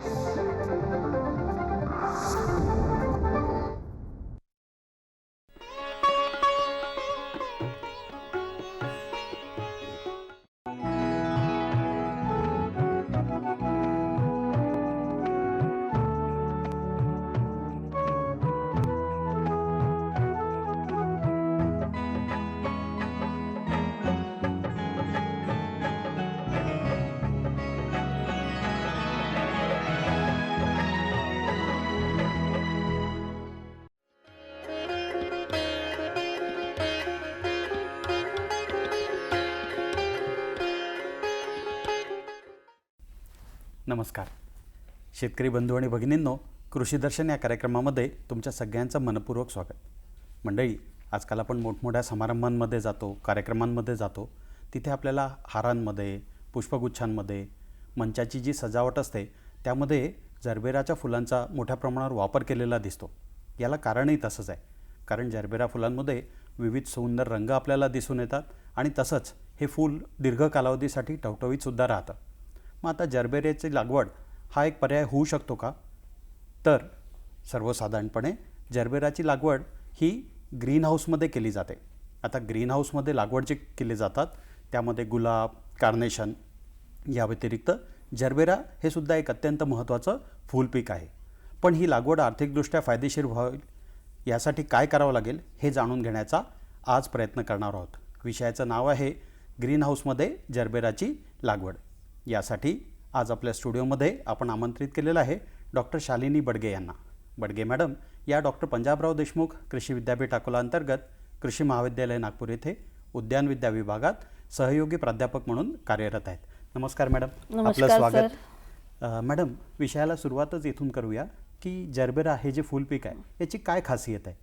you नमस्कार. शेतकरी बंधू आणि भगिनींनो कृषी दर्शन या कार्यक्रमामध्ये तुमच्या सगळ्यांचं मनपूर्वक स्वागत. मंडळी आजकाल आपण मोठमोठ्या समारंभांमध्ये जातो कार्यक्रमांमध्ये जातो. तिथे आपल्याला हारांमध्ये पुष्पगुच्छांमध्ये मंचाची जी सजावट असते त्यामध्ये जरबेराच्या फुलांचा मोठ्या प्रमाणावर वापर केलेला दिसतो. याला कारणही तसंच आहे. कारण जरबेरा फुलांमध्ये विविध सुंदर रंग आपल्याला दिसून येतात आणि तसंच हे फूल दीर्घ कालावधीसाठी टवटवीतसुद्धा राहतं. मग आता जरबेऱ्याची लागवड हा एक पर्याय होऊ शकतो का? तर सर्वसाधारणपणे जरबेराची लागवड ही ग्रीन हाऊसमध्ये केली जाते. आता ग्रीन हाऊसमध्ये लागवड जे केली जातात त्यामध्ये गुलाब कार्नेशन या व्यतिरिक्त जरबेरा हे सुद्धा एक अत्यंत महत्त्वाचं फूलपीक आहे. पण ही लागवड आर्थिकदृष्ट्या फायदेशीर व्हावी यासाठी काय करावं लागेल हे जाणून घेण्याचा आज प्रयत्न करणार आहोत. विषयाचं नाव आहे ग्रीन हाऊसमध्ये जरबेराची लागवड. यासाठी आज आपल्या स्टुडिओमध्ये आपण आमंत्रित केलेलं आहे डॉक्टर शालिनी बडगे यांना. बडगे मॅडम या डॉक्टर पंजाबराव देशमुख कृषी विद्यापीठ अकोला अंतर्गत कृषी महाविद्यालय नागपूर येथे उद्यानविद्या विभागात सहयोगी प्राध्यापक म्हणून कार्यरत आहेत. नमस्कार मॅडम. आपलं स्वागत. मॅडम विषयाला सुरुवातच इथून करूया की जरबेरा हे जे फुलपीक आहे याची काय खासियत आहे?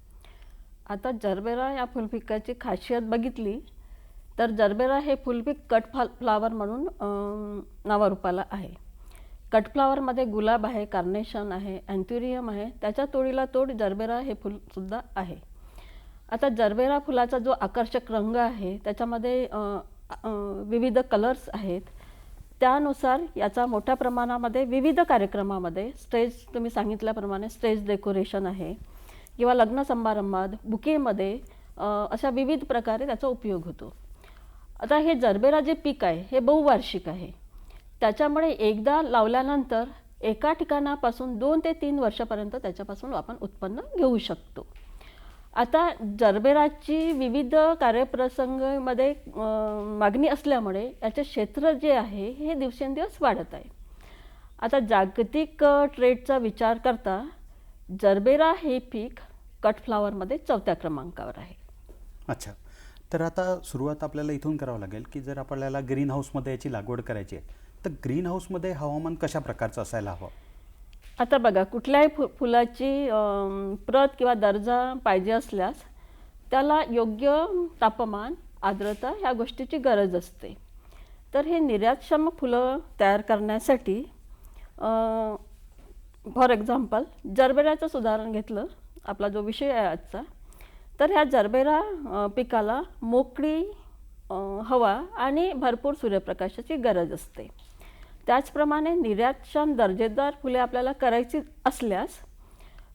आता जरबेरा या फुलपिकाची खासियत बघितली तर जरबेरा हे फुलपीक कट फ्ला फ्लावर म्हणून नावारूपाला आहे. कट फ्लावरमध्ये गुलाब आहे कार्नेशन आहे अँथ्युरियम आहे त्याच्या तोडीला तोड जरबेरा हे फुलसुद्धा आहे. आता जरबेरा फुलाचा जो आकर्षक रंग आहे त्याच्यामध्ये विविध कलर्स आहेत. त्यानुसार याचा मोठ्या प्रमाणामध्ये विविध कार्यक्रमामध्ये स्टेज तुम्ही सांगितल्याप्रमाणे स्टेज डेकोरेशन आहे. किंवा लग्न समारंभात बुकेमध्ये अशा विविध प्रकारे त्याचा उपयोग होतो. आता हे जरबेरा जे पीक आहे हे बहुवार्षिक आहे. त्याच्यामुळे एकदा लावल्यानंतर एका ठिकाणापासून दोन ते तीन वर्षापर्यंत त्याच्यापासून आपण उत्पन्न घेऊ शकतो. आता जरबेराची विविध कार्यप्रसंगामध्ये मागणी असल्यामुळे याचे क्षेत्र जे आहे हे दिवसेंदिवस वाढत आहे. आता जागतिक ट्रेडचा विचार करता जरबेरा हे पीक कटफ्लावरमध्ये चौथ्या क्रमांकावर आहे. अच्छा. तर आता सुरुवात आपल्याला इथून करावं लागेल की जर आपल्याला ग्रीन हाऊसमध्ये याची लागवड करायची आहे तर ग्रीन हाऊसमध्ये हवामान कशा प्रकारचं असायला हवं? आता बघा कुठल्याही फु फुलाची प्रत किंवा दर्जा पाहिजे असल्यास त्याला योग्य तापमान आर्द्रता ह्या गोष्टीची गरज असते. तर हे निर्यातक्षम फुलं तयार करण्यासाठी फॉर एक्झाम्पल जरबेराचं उदाहरण घेतलं आपला जो विषय आहे आजचा तर ह्या जरबेरा पिकाला मोकळी हवा आणि भरपूर सूर्यप्रकाशाची गरज असते. त्याचप्रमाणे निर्यातक्षम दर्जेदार फुले आपल्याला करायची असल्यास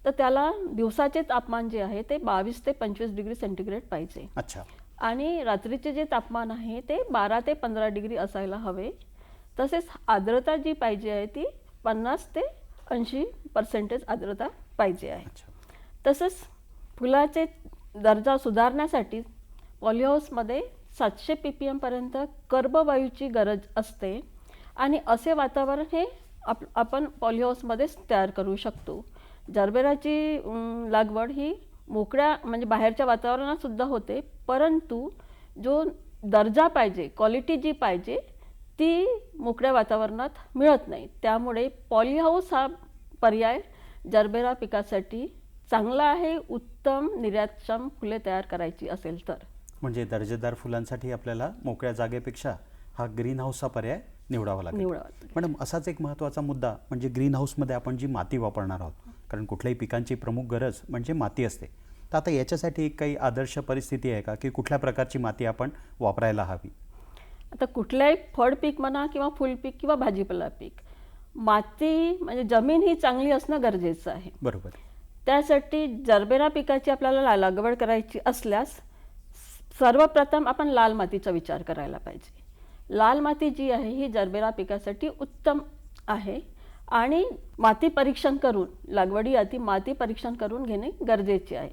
तर त्याला दिवसाचे तापमान जे आहे ते बावीस ते पंचवीस डिग्री सेंटीग्रेड पाहिजे. अच्छा. आणि रात्रीचे जे तापमान आहे ते बारा ते पंधरा डिग्री असायला हवे. तसेच आर्द्रता जी पाहिजे आहे ती पन्नास ते ऐंशी पर्सेंटेज आर्द्रता पाहिजे आहे. तसंच फुलाचे दर्जा सुधारण्यासाठी पॉलिहाऊसमध्ये सातशे पी पी एमपर्यंत कर्बवायूची गरज असते आणि असे वातावरण हे आप आपण पॉलिहाऊसमध्येच तयार करू शकतो. जरबेराची लागवड ही मोकळ्या म्हणजे बाहेरच्या वातावरणातसुद्धा होते परंतु जो दर्जा पाहिजे क्वालिटी जी पाहिजे ती मोकळ्या वातावरणात मिळत नाही. त्यामुळे पॉलिहाऊस हा पर्याय जरबेरा पिकासाठी चांगला आहे उत्तम निर्यातक्षम फुले तयार करायची असेल तर. म्हणजे दर्जेदार फुलांसाठी आपल्याला मोकळ्या जागेपेक्षा हा ग्रीन हाऊसचा पर्याय निवडावा लागेल. निवडावा. मॅडम असाच एक महत्त्वाचा मुद्दा म्हणजे ग्रीन हाऊसमध्ये आपण जी माती वापरणार आहोत कारण कुठल्याही पिकांची प्रमुख गरज म्हणजे माती असते. तर आता याच्यासाठी एक काही आदर्श परिस्थिती आहे का की कुठल्या प्रकारची माती आपण वापरायला हवी? आता कुठल्याही फळ पीक म्हणा किंवा फुल पीक किंवा भाजीपाला पीक माती म्हणजे जमीन ही चांगली असणं गरजेचं आहे. बरोबर. त्यासाठी जरबेरा पिकाची आपल्याला लागवड करायची असल्यास सर्वप्रथम आपण लाल मातीचा विचार करायला पाहिजे. लाल माती जी आहे ही जरबेरा पिकासाठी उत्तम आहे आणि माती परीक्षण करून लागवडी आधी माती परीक्षण करून घेणे गरजेचे आहे.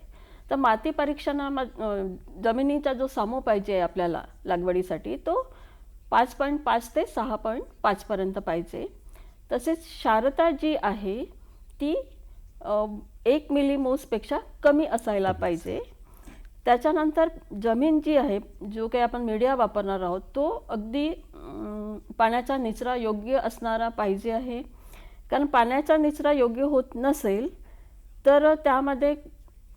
तर माती परीक्षणामध्ये जमिनीचा जो सामो पाहिजे आहे आपल्याला लागवडीसाठी तो पाच पॉईंट पाच ते सहा पॉईंट पाचपर्यंत पाहिजे. तसेच क्षारता जी आहे ती एक मिलीमोसपेक्षा कमी असायला पाहिजे. त्याच्यानंतर जमीन जी आहे जो काही आपण मीडिया वापरणार आहोत तो अगदी पाण्याचा निचरा योग्य असणारा पाहिजे आहे. कारण पाण्याचा निचरा योग्य होत नसेल तर त्यामध्ये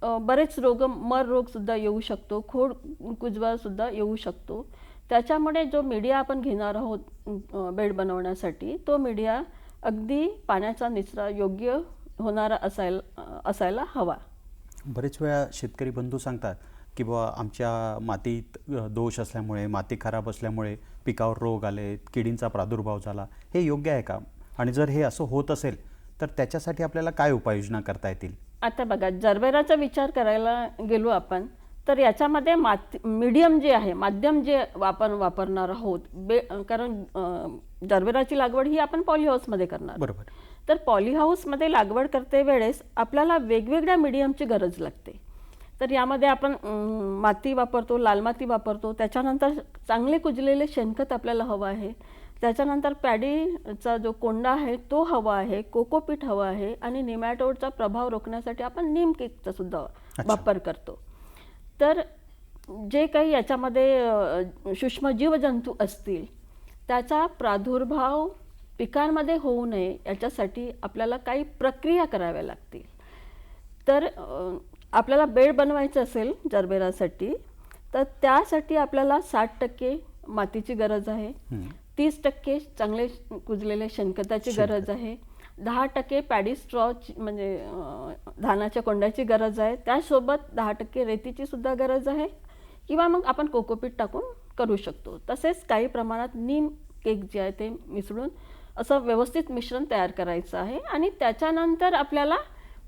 बरेच रोग मर रोगसुद्धा येऊ शकतो खोड कुजवासुद्धा येऊ शकतो. त्याच्यामुळे जो मीडिया आपण घेणार आहोत बेड बनवण्यासाठी तो मीडिया अगदी पाण्याचा निचरा योग्य होणारा असायला असायला हवा. बरेच वेळा शेतकरी बंधू सांगतात की बुवा आमच्या मातीत दोष असल्यामुळे माती खराब असल्यामुळे पिकावर रोग आले किडींचा प्रादुर्भाव झाला. हे योग्य आहे का? आणि जर हे असं होत असेल तर त्याच्यासाठी आपल्याला काय उपाययोजना करता येतील? आता बघा जरबेराचा विचार करायला गेलो आपण तर याच्यामध्ये माती मीडियम जे आहे माध्यम जे आपण वापरणार आहोत बे कारण जरबेराची लागवड ही आपण पॉलीहाऊसमध्ये करणार. बरोबर. तर पॉलीहाऊसमध्ये लागवड करते वेळेस आपल्याला वेगवेगळ्या मीडियमची गरज लागते. तर यामध्ये आपण माती वापरतो लाल माती वापरतो त्याच्यानंतर चांगले कुजलेले शेणखत आपल्याला हवं आहे. त्याच्यानंतर पॅडीचा जो कोंडा आहे तो हवा आहे कोकोपीट हवा आहे आणि निमॅटोडचा प्रभाव रोखण्यासाठी आपण नीम केकचा सुद्धा वापर करतो. तर जे काही याच्यामध्ये सूक्ष्म जीवजंतू असतील त्याचा प्रादुर्भाव पिकांमध्ये होऊ नये याच्यासाठी आपल्याला काही प्रक्रिया कराव्या लागतील. तर आपल्याला बेड बनवायचं असेल जरबेरासाठी तर त्यासाठी आपल्याला साठ टक्के मातीची गरज आहे. तीस टक्के चांगले कुजलेले शेणखताची गरज आहे. दहा टक्के पॅडी स्ट्रॉ म्हणजे धानाच्या कोंड्याची गरज आहे. त्यासोबत दहा टक्के रेतीची सुद्धा गरज आहे. किंवा मग आपण कोकोपीट टाकून करू शकतो. तसेच काही प्रमाणात नीम केक जे आहे ते मिसळून असं व्यवस्थित मिश्रण तयार करायचं आहे आणि त्याच्यानंतर आपल्याला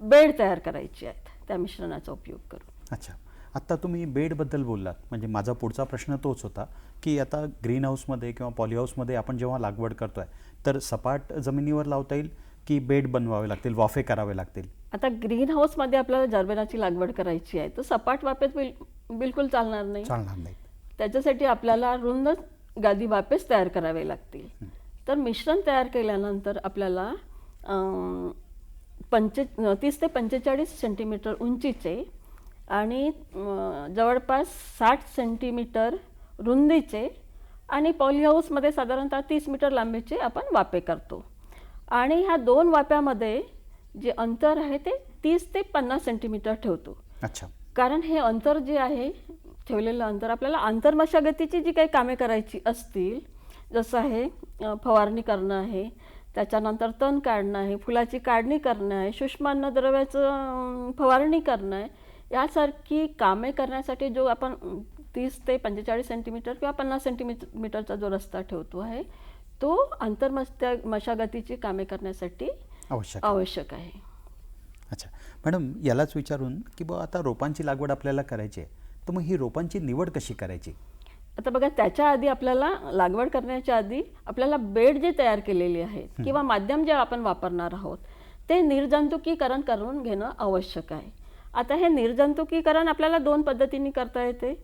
बेड तयार करायची आहेत. त्या मिश्रणाचा उपयोग करून. अच्छा. आत्ता तुम्ही बेडबद्दल बोललात. म्हणजे माझा पुढचा प्रश्न तोच होता की आता ग्रीन हाऊसमध्ये किंवा पॉली हाऊसमध्ये आपण जेव्हा लागवड करतोय तर सपाट जमिनीवर लावता येईल की बेड बनवावे लागतील वाफे करावे लागतील? आता ग्रीन हाऊसमध्ये आपल्याला जरबेराची लागवड करायची आहे तर सपाट वाफेत बिल बिलकुल चालणार नाही. चालणार नाही. त्याच्यासाठी आपल्याला रुंद गादी वापेस तयार करावे लागतील. तर मिश्रण तयार केल्यानंतर आपल्याला पंचे तीस ते पंचेचाळीस सेंटीमीटर उंचीचे आणि जवळपास साठ सेंटीमीटर रुंदीचे आणि पॉलीहाऊसमध्ये साधारणतः तीस मीटर लांबीचे आपण वापे करतो. आणि ह्या दोन वाप्यामध्ये जे अंतर आहे ते तीस ते पन्नास सेंटीमीटर ठेवतो. अच्छा. कारण हे अंतर जे आहे ठेवलेलं अंतर आपल्याला आंतरमशागतीची जी काही कामे करायची असतील जसं आहे फवारणी करणं आहे. त्याच्यानंतर तण काढणं आहे फुलाची काढणी करणं आहे सूक्ष्म द्रव्याचं अं, फवारणी करणं आहे. यासारखी कामे करण्यासाठी जो आपण तीस ते पंचेचाळीस सेंटीमीटर किंवा पन्नास सेंटीमीटर मीटरचा जो रस्ता ठेवतो आहे तो आंतरमस्त्या मशागतीची कामे करण्यासाठी आवश्यक. आवश्यक आहे. अच्छा. मॅडम यालाच विचारून की बुवा आता रोपांची लागवड आपल्याला करायची आहे तर मग ही रोपांची निवड कशी करायची? आता बघा त्याच्या आधी आपल्याला लागवड करण्याच्या आधी आपल्याला बेड जे तयार केलेले आहेत किंवा माध्यम जे आपण वापरणार आहोत ते निर्जंतुकीकरण करून घेणं आवश्यक आहे. आता हे निर्जंतुकीकरण आपल्याला दोन पद्धतीने करता येते.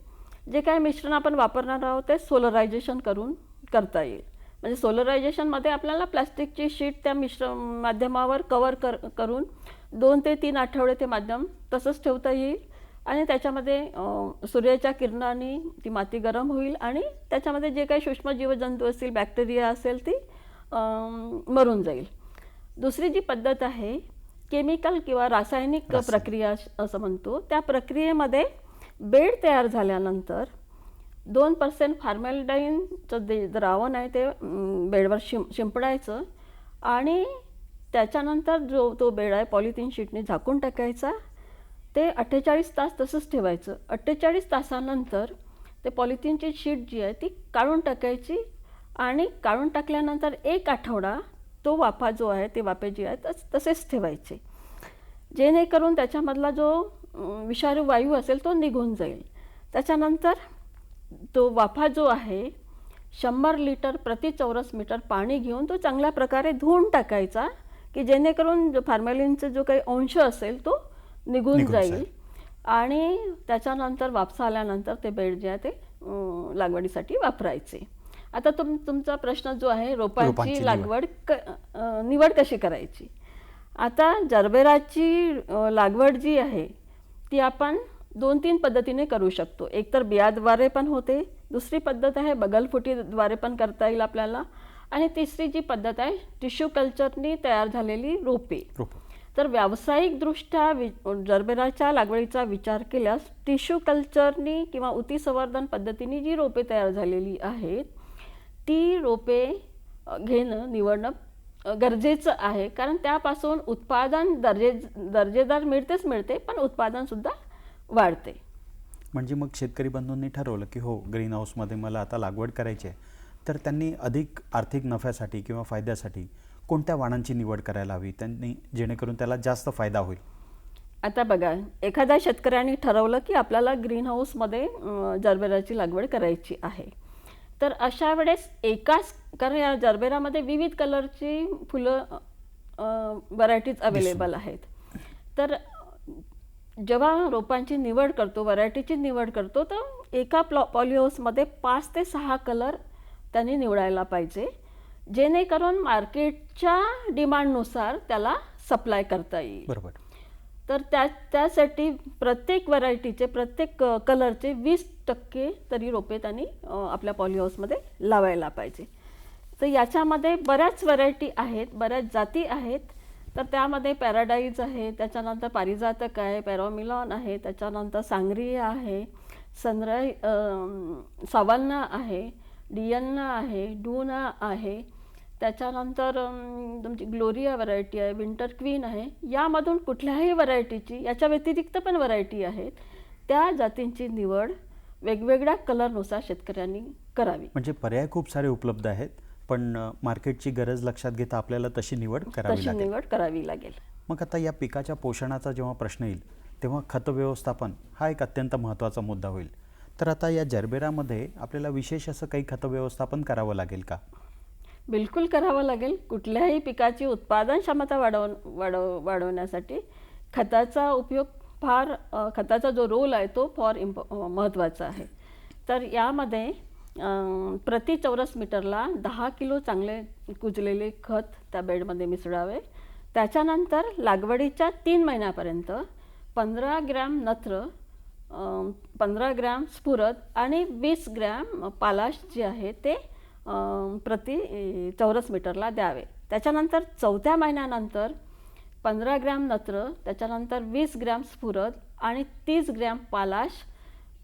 जे काय मिश्रण आपण वापरणार आहोत ते सोलरायझेशन करून करता येईल. म्हणजे सोलरायझेशनमध्ये आपल्याला प्लास्टिकची शीट त्या मिश्र माध्यमावर कवर कर करून दोन ते तीन आठवडे ते माध्यम तसंच ठेवता येईल. आणि त्याच्यामध्ये सूर्याच्या किरणाने ती माती गरम होईल आणि त्याच्यामध्ये जे काही सूक्ष्म जीवजंतू असतील बॅक्टेरिया असेल ती मरून जाईल. दुसरी जी पद्धत आहे केमिकल किंवा रासायनिक प्रक्रिया असं म्हणतो. त्या प्रक्रियेमध्ये बेड तयार झाल्यानंतर दोन पर्सेंट फार्मॅलिडाईनचं जे द्रावण आहे ते बेडवर शिं शिंपडायचं आणि त्याच्यानंतर जो तो बेड आहे पॉलिथिन शीटने झाकून टाकायचा ते अठ्ठेचाळीस तास तसंच ठेवायचं. अठ्ठेचाळीस तासानंतर ते पॉलिथिनची शीट जी आहे ती काढून टाकायची आणि काढून टाकल्यानंतर एक आठवडा तो वाफा जो आहे ते वाफे जे आहे तस तसेच ठेवायचे. जेणेकरून त्याच्यामधला जो विषारू विषारी वायू असेल तो निघून जाईल. त्याच्यानंतर तो वाफा जो आहे शंभर लिटर प्रति चौरस मीटर पाणी घेऊन तो चांगल्या प्रकारे धुवून टाकायचा की जेणेकरून जो फॉर्मॅलिनचा जो काही अंश असेल तो निघून जाईल. आणि त्याच्यानंतर वापसा आल्यानंतर ते बेड जे आहे ते लागवडीसाठी वापरायचे. आता तुम तुमचा प्रश्न जो आहे रोपांची. लागवड क निवड कशी करायची? आता जरबेराची लागवड जी आहे ती आपण दोन तीन पद्धतीने करू शकतो. एक तर बियाद्वारे पण होते दुसरी पद्धत आहे बगलफुटीद्वारे पण करता येईल आपल्याला. आणि तिसरी जी पद्धत आहे टिश्यू कल्चरनी तयार झालेली रोपे. रोपं. तर व्यावसायिकदृष्ट्या वि जरबेराच्या लागवडीचा विचार केल्यास टिश्यू कल्चरनी किंवा उती संवर्धन पद्धतीने जी रोपे तयार झालेली आहेत ती रोपे घेणं निवडणं गरजेचं आहे. कारण त्यापासून उत्पादन दर्जे दर्जेदार मिळतेच मिळते पण उत्पादनसुद्धा वाढते. म्हणजे मग शेतकरी बंधूंनी ठरवलं की हो ग्रीन हाऊसमध्ये मला आता लागवड करायची आहे. तर त्यांनी अधिक आर्थिक नफ्यासाठी किंवा फायद्यासाठी कोणत्या वाणांची निवड करायला हवी? त्यांनी जेणेकरून त्याला जास्त फायदा होईल. आता बघा एखाद्या शेतकऱ्याने ठरवलं की आपल्याला ग्रीन हाऊसमध्ये जरबेराची लागवड करायची आहे. तर अशा वेळेस एकाच कारण या जरबेरामध्ये विविध कलरची फुलं व्हरायटीज अवेलेबल आहेत. तर जेव्हा रोपांची निवड करतो व्हरायटीची निवड करतो तर एका प्लॉ पॉलिहाऊसमध्ये पाच ते सहा कलर त्यांनी निवडायला पाहिजे. जेणेकरून मार्केटच्या डिमांडनुसार त्याला सप्लाय करता येईल. बरोबर. तर त्या त्यासाठी प्रत्येक व्हरायटीचे प्रत्येक कलरचे वीस टक्के तरी रोपे त्यांनी आपल्या पॉलिहाऊसमध्ये लावायला पाहिजे. तर याच्यामध्ये बऱ्याच व्हरायटी आहेत बऱ्याच जाती आहेत. तर त्यामध्ये पॅराडाईज आहे त्याच्यानंतर पारिजातक आहे पॅरोमिलॉन आहे त्याच्यानंतर सांगरिया आहे सनराई सावन्ना आहे डियन्ना आहे डूना आहे त्याच्यानंतर तुमची ग्लोरिया व्हरायटी आहे विंटर क्वीन आहे यामधून कुठल्याही व्हरायटीची याच्या व्यतिरिक्त पण व्हरायटी आहेत. त्या जातींची निवड वेगवेगळ्या कलरनुसार शेतकऱ्यांनी करावी. म्हणजे पर्याय खूप सारे उपलब्ध आहेत पण मार्केटची गरज लक्षात घेता आपल्याला तशी निवड करावी तशी लागेल. निवड करावी लागेल. मग आता या पिकाच्या पोषणाचा जेव्हा प्रश्न येईल तेव्हा खत व्यवस्थापन हा एक अत्यंत महत्त्वाचा मुद्दा होईल. तर आता या जरबेरामध्ये आपल्याला विशेष असं काही खत व्यवस्थापन करावं लागेल का? बिलकुल करावं लागेल. कुठल्याही पिकाची उत्पादन क्षमता वाढव वाढव वाढवण्यासाठी खताचा उपयोग फार खताचा जो रोल आहे तो फार इम्प महत्त्वाचा आहे. तर यामध्ये प्रति चौरस मीटरला दहा किलो चांगले कुजलेले खत त्या बेडमध्ये मिसळावे. त्याच्यानंतर लागवडीच्या तीन महिन्यापर्यंत पंधरा ग्रॅम नत्र पंधरा ग्रॅम स्फुरद आणि वीस ग्रॅम पालाश जे आहे ते प्रति चौरस मीटरला द्यावे. त्याच्यानंतर चौथ्या महिन्यानंतर पंधरा ग्रॅम नत्र त्याच्यानंतर वीस ग्रॅम स्फुरद आणि तीस ग्रॅम पालाश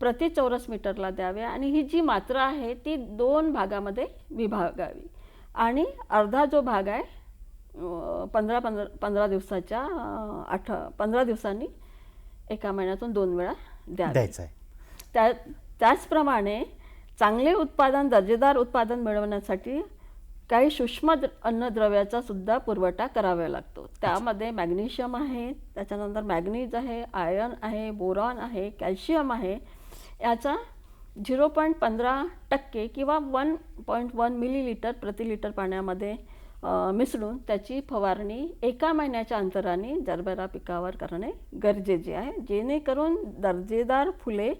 प्रति चौरस मीटरला द्यावे आणि ही जी मात्रा आहे ती दोन भागामध्ये विभागावी. आणि अर्धा जो भाग आहे पंधरा पंधरा पंधरा दिवसाच्या आठ पंधरा दिवसांनी एका महिन्यातून दोन वेळा द्यावे. द्यायचं आहे. त्या त्याचप्रमाणे चांगले उत्पादन दर्जेदार उत्पादन मिळवण्यासाठी काही सूक्ष्म अन्नद्रव्याचा सुद्धा पुरवठा करावा लागतो. त्यामध्ये मॅग्नेशियम आहे त्याच्यानंतर मॅग्नीज आहे आयर्न आहे बोरॉन आहे कॅल्शियम आहे. याचा झिरो पॉईंट पंधरा टक्के किंवा वन पॉईंट वन मिलीलिटर प्रति लिटर पाण्यामध्ये मिसळून त्याची फवारणी एका महिन्याच्या अंतराने जरबेरा पिकावर करणे गरजेचे आहे. जेणेकरून दर्जेदार फुले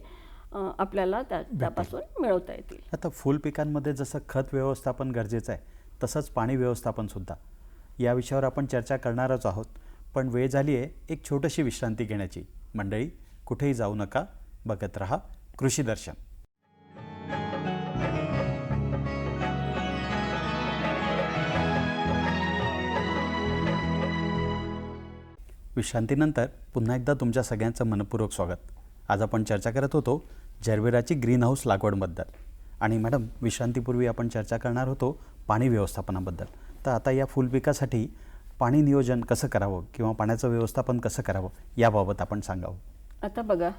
आपल्याला त्या त्यापासून मिळवता येतील. आता फुल पिकांमध्ये जसं खत व्यवस्थापन गरजेचं आहे तसंच पाणी व्यवस्थापनसुद्धा या विषयावर आपण चर्चा करणारच आहोत. पण वेळ झाली आहे एक छोटीशी विश्रांती घेण्याची. मंडळी कुठेही जाऊ नका बघत रहा कृषी दर्शन. विश्रांतीनंतर पुन्हा एकदा तुमच्या सगळ्यांचं मनपूर्वक स्वागत. आज आपण चर्चा करत होतो जरबेराची ग्रीन हाऊस लागवडबद्दल. आणि मॅडम विश्रांतीपूर्वी आपण चर्चा करणार होतो पाणी व्यवस्थापनाबद्दल. तर आता या फुलपिकासाठी पाणी नियोजन कसं करावं किंवा पाण्याचं व्यवस्थापन कसं करावं याबाबत आपण सांगावं. आता बघा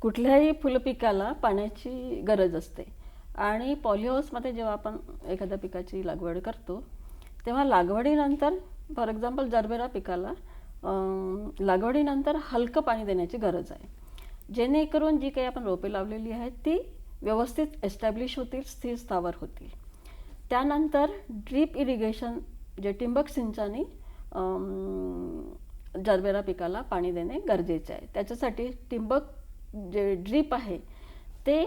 कुठल्याही फुलपिकाला पाण्याची गरज असते. आणि पॉलिहाऊसमध्ये जेव्हा आपण एखाद्या पिकाची लागवड करतो तेव्हा लागवडीनंतर फॉर एक्झाम्पल जरबेरा पिकाला लागवडीनंतर हलकं पाणी देण्याची गरज आहे. जेणेकरून जी काही आपण रोपे लावलेली आहेत ती व्यवस्थित एस्टॅब्लिश होतील स्थिर स्थावर होतील. त्यानंतर ड्रीप इरिगेशन जे ठिबक सिंचनी जरबेरा पिकाला पाणी देणे गरजेचे आहे. त्याच्यासाठी टिंबक जे ड्रीप आहे ते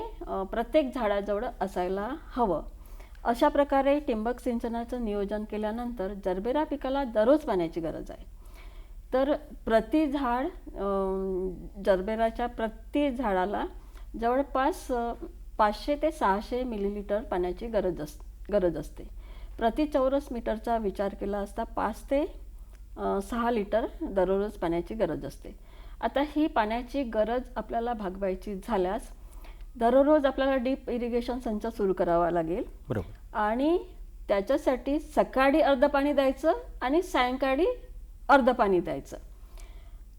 प्रत्येक झाडाजवळ असायला हवं. अशा प्रकारे ठिबक सिंचनाचं नियोजन केल्यानंतर जरबेरा पिकाला दररोज पाण्याची गरज आहे. तर प्रति झाड जरबेराच्या प्रति झाडाला जवळपास पाचशे ते सहाशे मिलीलिटर पाण्याची गरज अस गरज असते. प्रति चौरस मीटरचा विचार केला असता पाच ते सहा लिटर दररोज पाण्याची गरज असते. आता ही पाण्याची गरज आपल्याला भागवायची झाल्यास दररोज आपल्याला डीप इरिगेशन संच सुरू करावा लागेल. बरोबर. आणि त्याच्यासाठी सकाळी अर्ध पाणी द्यायचं आणि सायंकाळी अर्ध पाणी द्यायचं.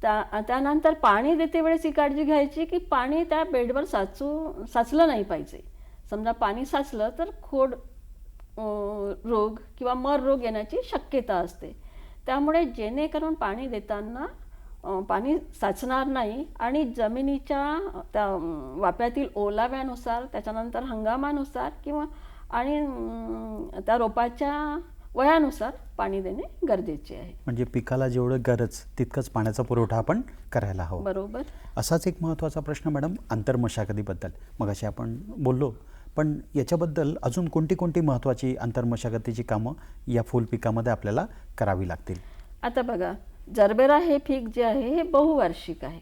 त्या त्यानंतर पाणी देते वेळेस ही काळजी घ्यायची की पाणी त्या बेडवर साचू साचलं नाही पाहिजे. समजा पाणी साचलं तर खोड रोग किंवा मर रोग येण्याची शक्यता असते. त्यामुळे जेणेकरून पाणी देताना पाणी साचणार नाही आणि जमिनीच्या त्या वाप्यातील ओलाव्यानुसार त्याच्यानंतर हंगामानुसार किंवा आणि त्या रोपाच्या वयानुसार पाणी देणे गरजेचे आहे. म्हणजे पिकाला जेवढं गरज तितकंच पाण्याचा पुरवठा आपण करायला हवा. बरोबर. असाच एक महत्त्वाचा प्रश्न मॅडम आंतरमशागतीबद्दल मग अशी आपण बोललो पण याच्याबद्दल अजून कोणती कोणती महत्त्वाची आंतरमशागतीची कामं या फुल पिकामध्ये आपल्याला करावी लागतील? आता बघा जरबेरा हे पीक जे आहे हे बहुवार्षिक आहे.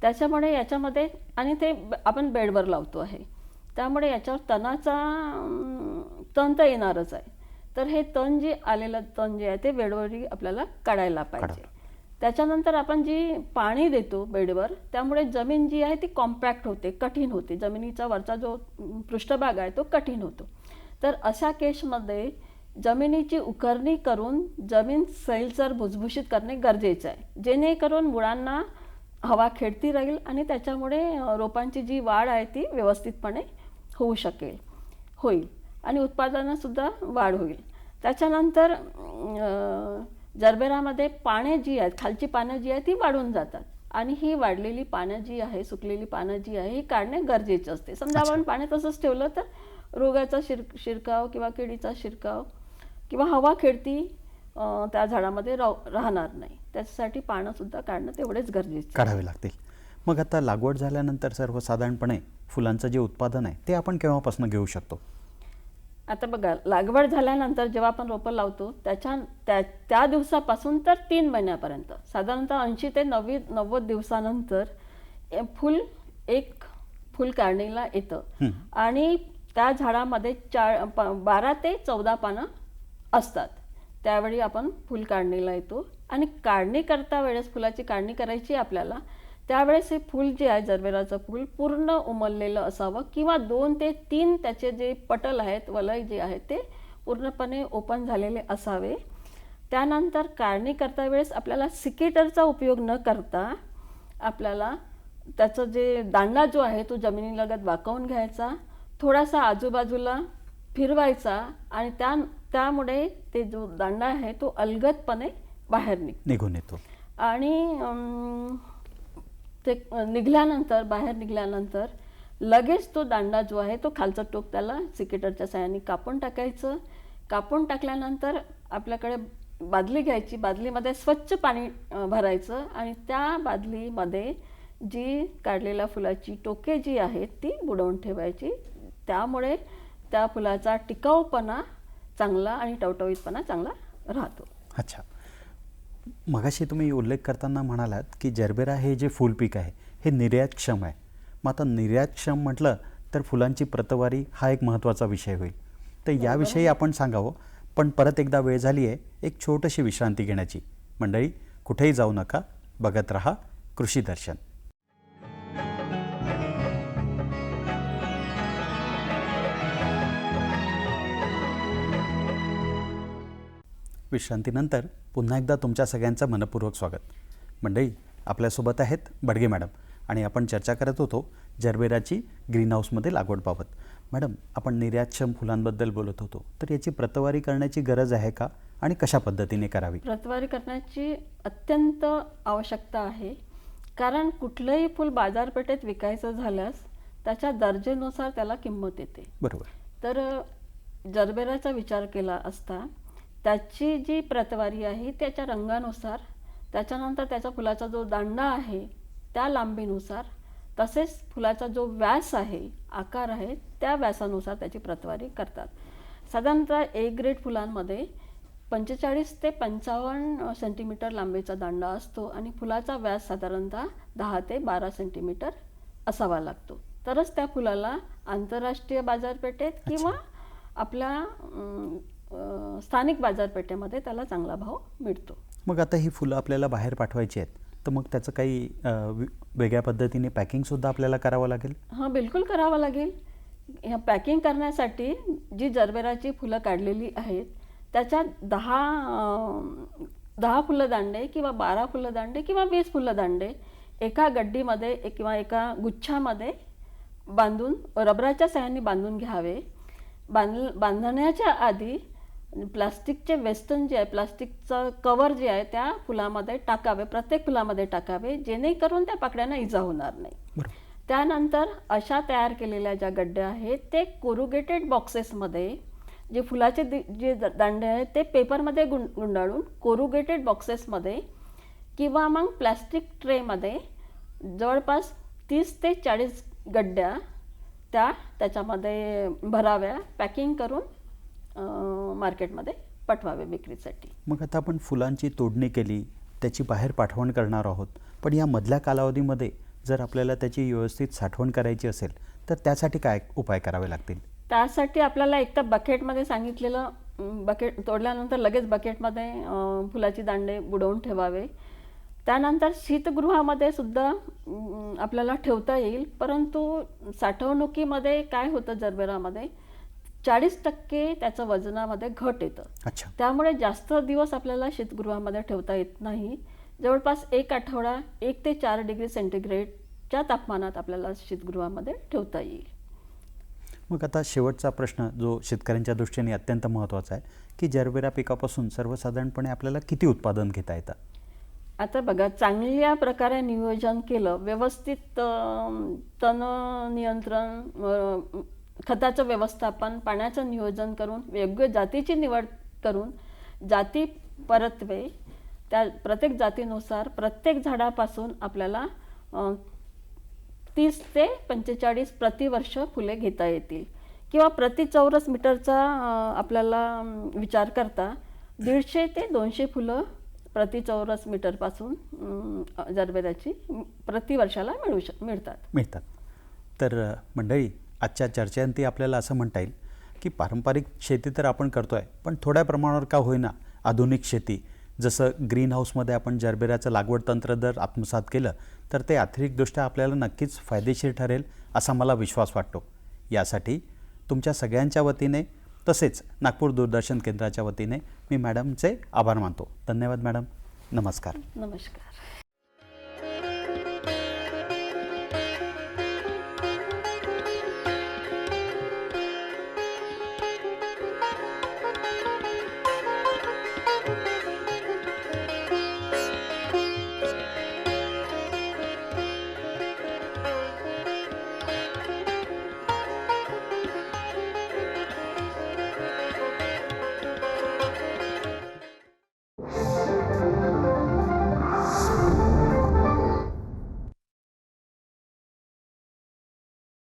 त्याच्यामुळे याच्यामध्ये आणि ते आपण बेडवर लावतो आहे. त्यामुळे याच्यावर तणाचा तण तर येणारच आहे. तर हे तण जे आलेलं तण जे आहे ते बेडवरी आपल्याला काढायला पाहिजे. त्याच्यानंतर आपण जी पाणी देतो बेडवर त्यामुळे जमीन जी आहे ती कॉम्पॅक्ट होते कठीण होते. जमिनीचा वरचा जो पृष्ठभाग आहे तो कठीण होतो. तर अशा केसमध्ये जमिनीची उकरणी करून जमीन सैलसर भुसभुशीत करणे गरजेचे आहे. जेणेकरून मुळांना हवा खेळती राहील आणि त्याच्यामुळे रोपांची जी वाढ आहे ती व्यवस्थितपणे होऊ शकेल होईल. आणि उत्पादनातसुद्धा वाढ होईल. त्याच्यानंतर जरबेरामध्ये पाने जी आहेत खालची पानं जी आहेत ती वाढून जातात. आणि ही वाढलेली पानं जी आहे सुकलेली पानं जी आहे ही काढणे गरजेचे असते. समजा आपण पाणी तसंच ठेवलं तर रोगाचा शिर शिरकाव किंवा किडीचा शिरकाव किंवा हवा खेळती त्या झाडामध्ये राह राहणार नाही. त्याच्यासाठी पानंसुद्धा काढणं तेवढेच गरजेचे. काढावे लागतील. मग आता लागवड झाल्यानंतर सर्वसाधारणपणे फुलांचं जे उत्पादन आहे ते आपण केव्हापासून घेऊ शकतो? आता बघा लागवड झाल्यानंतर जेव्हा आपण रोपं लावतो त्याच्या त्या त्या दिवसापासून तर तीन महिन्यापर्यंत. साधारणतः ऐंशी ते नव्वद नव्वद दिवसानंतर फुल एक फुल काढणीला येतं. आणि त्या झाडामध्ये चार बारा ते चौदा पानं असतात. त्यावेळी आपण फुल काढणीला येतो. आणि काढणी करता वेळेस फुलाची काढणी करायची आपल्याला त्यावेळेस हे फूल जे आहे जरबेराचं फूल पूर्ण उमललेलं असावं किंवा दोन ते तीन त्याचे जे पटल आहेत वलय जे आहेत ते पूर्णपणे ओपन झालेले असावे. त्यानंतर काढणी करता वेळेस आपल्याला सिकेटरचा उपयोग न करता आपल्याला त्याचं जे दांडा जो आहे तो जमिनीलगत वाकवून घ्यायचा थोडासा आजूबाजूला फिरवायचा आणि त्या त्यामुळे ते जो दांडा आहे तो अलगदपणे बाहेर निघतो. निघून येतो. आणि ते निघाल्यानंतर बाहेर निघाल्यानंतर लगेच तो दांडा जो आहे तो खालचा टोक त्याला सिकेटरच्या साह्याने कापून टाकायचं. कापून टाकल्यानंतर आपल्याकडे बादली घ्यायची. बादलीमध्ये स्वच्छ पाणी भरायचं आणि त्या बादलीमध्ये जी काढलेल्या फुलाची टोके जी आहेत ती बुडवून ठेवायची. त्यामुळे त्या फुलाचा टिकाऊपणा चांगला आणि टवटवीतपणा चांगला राहतो. अच्छा. मगाशी तुम्ही उल्लेख करताना म्हणालात की जरबेरा हे जे फुल पीक आहे हे निर्यातक्षम आहे. मग आता निर्यातक्षम म्हटलं तर फुलांची प्रतवारी हा एक महत्त्वाचा विषय होईल. तर याविषयी आपण सांगावं पण परत एकदा वेळ झाली आहे एक छोटीशी विश्रांती घेण्याची. मंडळी कुठेही जाऊ नका बघत रहा कृषी दर्शन. विश्रांतीनंतर पुन्हा एकदा तुमच्या सगळ्यांचं मनपूर्वक स्वागत. मंडळी आपल्यासोबत आहेत बडगे मॅडम आणि आपण चर्चा करत होतो जरबेराची ग्रीन हाऊसमध्ये लागवडबाबत मॅडम आपण निर्यातक्षम फुलांबद्दल बोलत होतो तर याची प्रतवारी करण्याची गरज आहे का आणि कशा पद्धतीने करावी? प्रतवारी करण्याची अत्यंत आवश्यकता आहे. कारण कुठलंही फूल बाजारपेठेत विकायचं झाल्यास त्याच्या दर्जेनुसार त्याला किंमत येते. बरोबर. तर जरबेराचा विचार केला असता त्याची जी प्रतवारी आहे त्याच्या रंगानुसार त्याच्यानंतर त्याच्या फुलाचा जो दांडा आहे त्या लांबीनुसार तसेच फुलाचा जो व्यास आहे आकार आहे त्या व्यासानुसार त्याची प्रतवारी करतात. साधारणतः ए ग्रेड फुलांमध्ये पंचेचाळीस ते पंचावन्न सेंटीमीटर लांबीचा दांडा असतो आणि फुलाचा व्यास साधारणतः दहा ते बारा सेंटीमीटर असावा लागतो. तरच त्या फुलाला आंतरराष्ट्रीय बाजारपेठेत किंवा आपल्या स्थानिक बाजारपेठेमध्ये त्याला चांगला भाव मिळतो. मग आता ही फुलं आपल्याला बाहेर पाठवायची आहेत तर मग त्याचं काही वेगळ्या पद्धतीने पॅकिंगसुद्धा आपल्याला करावं लागेल? हां बिलकुल करावं लागेल. ह्या पॅकिंग करण्यासाठी जी जरबेराची फुलं काढलेली आहेत त्याच्यात दहा दहा फुलं दांडे किंवा बारा फुलं दांडे किंवा वीस फुलं दांडे एका गड्डीमध्ये किंवा एका गुच्छामध्ये बांधून रबराच्या सहाय्याने बांधून घ्यावे. बांध बांधण्याच्या आधी प्लास्टिकचे वेस्टर्न जे आहे प्लास्टिकचं कवर जे आहे त्या फुलामध्ये टाकावे प्रत्येक फुलामध्ये टाकावे जेणेकरून त्या पाकड्यांना इजा होणार नाही. त्यानंतर अशा तयार केलेल्या ज्या गड्ड्या आहेत ते कोरुगेटेड बॉक्सेसमध्ये जे फुलाचे दि- जे दांडे आहेत ते पेपरमध्ये गुं गुंडाळून कोरुगेटेड बॉक्सेसमध्ये किंवा मग प्लॅस्टिक ट्रेमध्ये जवळपास तीस ते चाळीस गड्ड्या त्या त्याच्यामध्ये भराव्या पॅकिंग करून मार्केटमध्ये पाठवावे विक्रीसाठी. मग आता आपण फुलांची तोडणी केली त्याची बाहेर पाठवण करणार आहोत. पण या मधल्या कालावधीमध्ये जर आपल्याला त्याची व्यवस्थित साठवण करायची असेल तर त्यासाठी काय उपाय करावे लागतील? त्यासाठी आपल्याला एक तर बकेटमध्ये सांगितलेलं बकेट तोडल्यानंतर लगेच बकेटमध्ये फुलाची दांडे बुडवून ठेवावे. त्यानंतर शीतगृहामध्ये सुद्धा आपल्याला ठेवता येईल. परंतु साठवणुकीमध्ये काय होतं जरबेरामध्ये? चाळीस टक्के त्याचं वजनामध्ये घट येतं. अच्छा. त्यामुळे जास्त दिवस आपल्याला शीतगृहामध्ये ठेवता येत नाही. जवळपास एक आठवडा एक ते चार डिग्री सेंटीग्रेडच्या तापमानात आपल्याला शीतगृहामध्ये ठेवता येईल. मग आता शेवटचा प्रश्न जो शेतकऱ्यांच्या दृष्टीने अत्यंत महत्त्वाचा आहे की जरबेरा पिकापासून सर्वसाधारणपणे आपल्याला किती उत्पादन घेता येतं? आता बघा चांगल्या प्रकारे नियोजन केलं व्यवस्थित तण नियंत्रण खताचं व्यवस्थापन पाण्याचं नियोजन करून योग्य जातीची निवड करून जाती परत्वे त्या प्रत्येक जातीनुसार प्रत्येक झाडापासून आपल्याला तीस ते पंचेचाळीस प्रतिवर्ष फुले घेता येतील. किंवा प्रति चौरस मीटरचा आपल्याला विचार करता दीडशे ते दोनशे फुलं प्रति चौरस मीटरपासून जरबेराची प्रति वर्षाला मिळू शक मिळतात. मिळतात. तर मंडळी आजच्या चर्चेअंती आपल्याला असं म्हणता येईल की पारंपरिक शेती तर आपण करतो आहे पण थोड्या प्रमाणावर का होईना? आधुनिक शेती जसं ग्रीन हाऊसमध्ये आपण जरबेराचं लागवड तंत्र जर आत्मसात केलं तर ते आर्थिकदृष्ट्या आपल्याला नक्कीच फायदेशीर ठरेल असा मला विश्वास वाटतो. यासाठी तुमच्या सगळ्यांच्या वतीने तसेच नागपूर दूरदर्शन केंद्राच्या वतीने मी मॅडमचे आभार मानतो. धन्यवाद मॅडम. नमस्कार. नमस्कार.